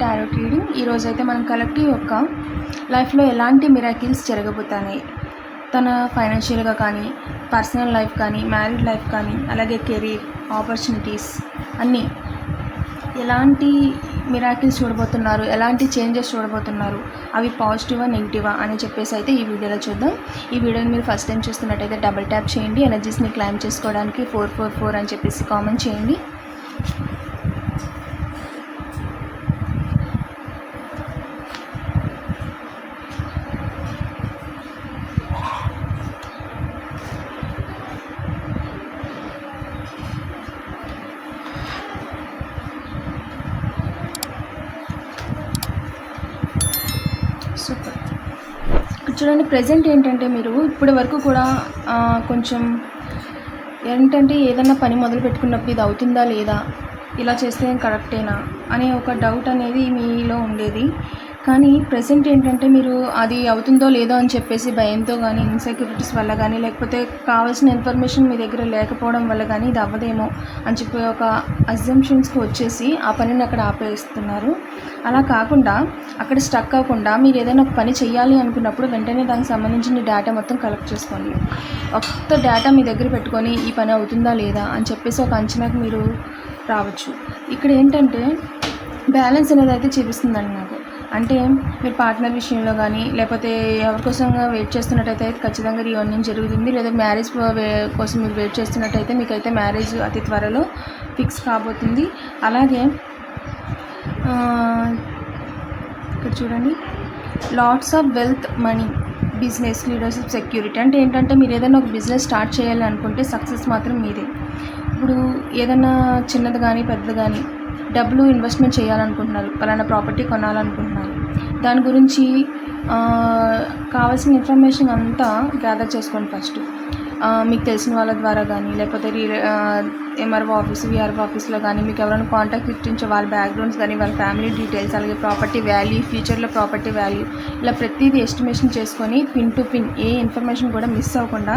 Tarot reading ఈరోజు అయితే మనం కలెక్టివ్ యొక్క లైఫ్లో ఎలాంటి మిరాకిల్స్ జరగబోతున్నాయి? తన ఫైనాన్షియల్గా కానీ పర్సనల్ లైఫ్ కానీ మ్యారీడ్ లైఫ్ కానీ అలాగే కెరీర్ ఆపర్చునిటీస్ అన్నీ ఎలాంటి మిరాకిల్స్ చూడబోతున్నారు? ఎలాంటి చేంజెస్ చూడబోతున్నారు? అవి పాజిటివా నెగిటివా అని చెప్పేసి అయితే ఈ వీడియోలో చూద్దాం. ఈ వీడియోని మీరు ఫస్ట్ టైం చూస్తున్నట్టయితే డబుల్ ట్యాప్ చేయండి. ఎనర్జీస్ని క్లైమ్ చేసుకోవడానికి ఫోర్ ఫోర్ ఫోర్ అని చెప్పేసి కామెంట్ చేయండి. చూడండి ప్రజెంట్ ఏంటంటే మీరు ఇప్పటి వరకు కూడా కొంచెం ఏంటంటే ఏదన్నా పని మొదలు పెట్టుకున్నప్పుడు ఇది అవుతుందా లేదా ఇలా చేస్తే కరెక్టేనా అనే ఒక డౌట్ అనేది మీలో ఉండేది. కానీ ప్రజెంట్ ఏంటంటే మీరు అది అవుతుందో లేదో అని చెప్పేసి భయంతో కానీ ఇన్సెక్యూరిటీస్ వల్ల కానీ లేకపోతే కావాల్సిన ఇన్ఫర్మేషన్ మీ దగ్గర లేకపోవడం వల్ల కానీ ఇది అవ్వదేమో అని చెప్పి ఒక అజంప్షన్స్కి వచ్చేసి ఆ పనిని అక్కడ ఆపేస్తున్నారు. అలా కాకుండా అక్కడ స్టక్ అవ్వకుండా మీరు ఏదైనా ఒక పని చేయాలి అనుకున్నప్పుడు వెంటనే దానికి సంబంధించిన డేటా మొత్తం కలెక్ట్ చేసుకోండి. ఒక్క డేటా మీ దగ్గర పెట్టుకొని ఈ పని అవుతుందా లేదా అని చెప్పేసి ఒక అంచనాకు మీరు రావచ్చు. ఇక్కడ ఏంటంటే బ్యాలెన్స్ అనేది అయితే చూపిస్తుందండి నాకు. అంటే మీరు పార్ట్నర్ విషయంలో కానీ లేకపోతే ఎవరికోసం వెయిట్ చేస్తున్నట్టయితే ఖచ్చితంగా రీయూనియన్ జరుగుతుంది. లేదా మ్యారేజ్ కోసం మీరు వెయిట్ చేస్తున్నట్టయితే మీకైతే మ్యారేజ్ అతి త్వరలో ఫిక్స్ కాబోతుంది. అలాగే ఇక్కడ చూడండి. Lots of wealth money business leadership security అంటే ఏంటంటే మీరు ఏదైనా ఒక బిజినెస్ స్టార్ట్ చేయాలనుకుంటే సక్సెస్ మాత్రం మీదే. ఇప్పుడు ఏదైనా చిన్నది కానీ పెద్దది కానీ డబ్బులు ఇన్వెస్ట్మెంట్ చేయాలనుకుంటున్నారు పలానా ప్రాపర్టీ కొనాలనుకుంటున్నారు. దాని గురించి కావాల్సిన ఇన్ఫర్మేషన్ అంతా గ్యాదర్ చేసుకోండి ఫస్ట్ మీకు తెలిసిన వాళ్ళ ద్వారా కానీ లేకపోతే రీ- ఎంఆర్ఓ ఆఫీస్ విఆర్ఓ ఆఫీస్లో కానీ మీకు ఎవరైనా కాంటాక్ట్ ఇప్పించే వాళ్ళ బ్యాక్గ్రౌండ్స్ కానీ వాళ్ళ ఫ్యామిలీ డీటెయిల్స్ అలాగే ప్రాపర్టీ వాల్యూ ఫ్యూచర్లో ప్రాపర్టీ వాల్యూ ఇలా ప్రతిదీ ఎస్టిమేషన్ చేసుకొని పిన్ టు పిన్ ఏ ఇన్ఫర్మేషన్ కూడా మిస్ అవ్వకుండా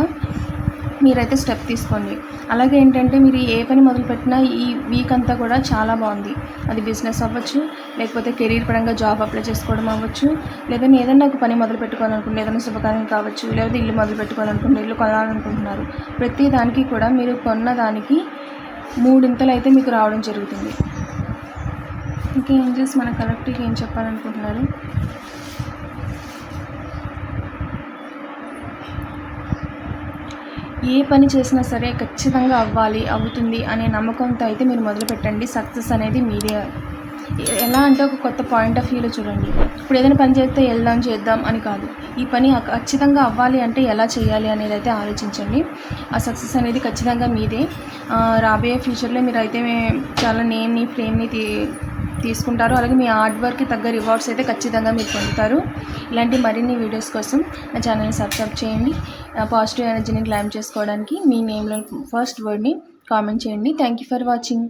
మీరైతే స్టెప్ తీసుకోండి. అలాగే ఏంటంటే మీరు ఏ పని మొదలుపెట్టినా ఈ వీక్ అంతా కూడా చాలా బాగుంది. అది బిజినెస్ అవ్వచ్చు లేకపోతే కెరీర్ పరంగా జాబ్ అప్లై చేసుకోవడం అవ్వచ్చు లేదా ఏదైనా ఒక పని మొదలు పెట్టుకోవాలనుకుంటే ఏదైనా శుభకార్యం కావచ్చు లేదా ఇల్లు మొదలు పెట్టుకోవాలనుకుంటే ఇల్లు కొనాలనుకుంటున్నారు. ప్రతి దానికి కూడా మీరు కొన్న దానికి మూడింతలు అయితే మీకు రావడం జరుగుతుంది. ఇంకా ఏంజల్స్ మన కలెక్టివ్కి ఏం చెప్పాలనుకుంటున్నారు? ఏ పని చేసినా సరే ఖచ్చితంగా అవ్వాలి అవుతుంది అనే నమ్మకంతో అయితే మీరు మొదలు పెట్టండి సక్సెస్ అనేది మీదే. ఎలా అంటే ఒక కొత్త పాయింట్ ఆఫ్ వ్యూలో చూడండి. ఇప్పుడు ఏదైనా పని చేస్తే వెళ్దాం చేద్దాం అని కాదు. ఈ పని ఖచ్చితంగా అవ్వాలి అంటే ఎలా చేయాలి అనేది అయితే ఆలోచించండి. ఆ సక్సెస్ అనేది ఖచ్చితంగా మీదే. రాబోయే ఫ్యూచర్లో మీరు అయితే చాలా నేమ్ని ఫ్రేమ్ని తీ తీసుకుంటారు. అలాగే మీ హార్డ్ వర్క్కి తగ్గ రివార్డ్స్ అయితే ఖచ్చితంగా మీరు పొందుతారు. ఇలాంటి మరిన్ని వీడియోస్ కోసం నా ఛానల్ని సబ్స్క్రైబ్ చేయండి. పాజిటివ్ ఎనర్జీని క్లైమ్ చేసుకోవడానికి మీ నేమ్లో ఫస్ట్ వర్డ్ని కామెంట్ చేయండి. Thank you for watching.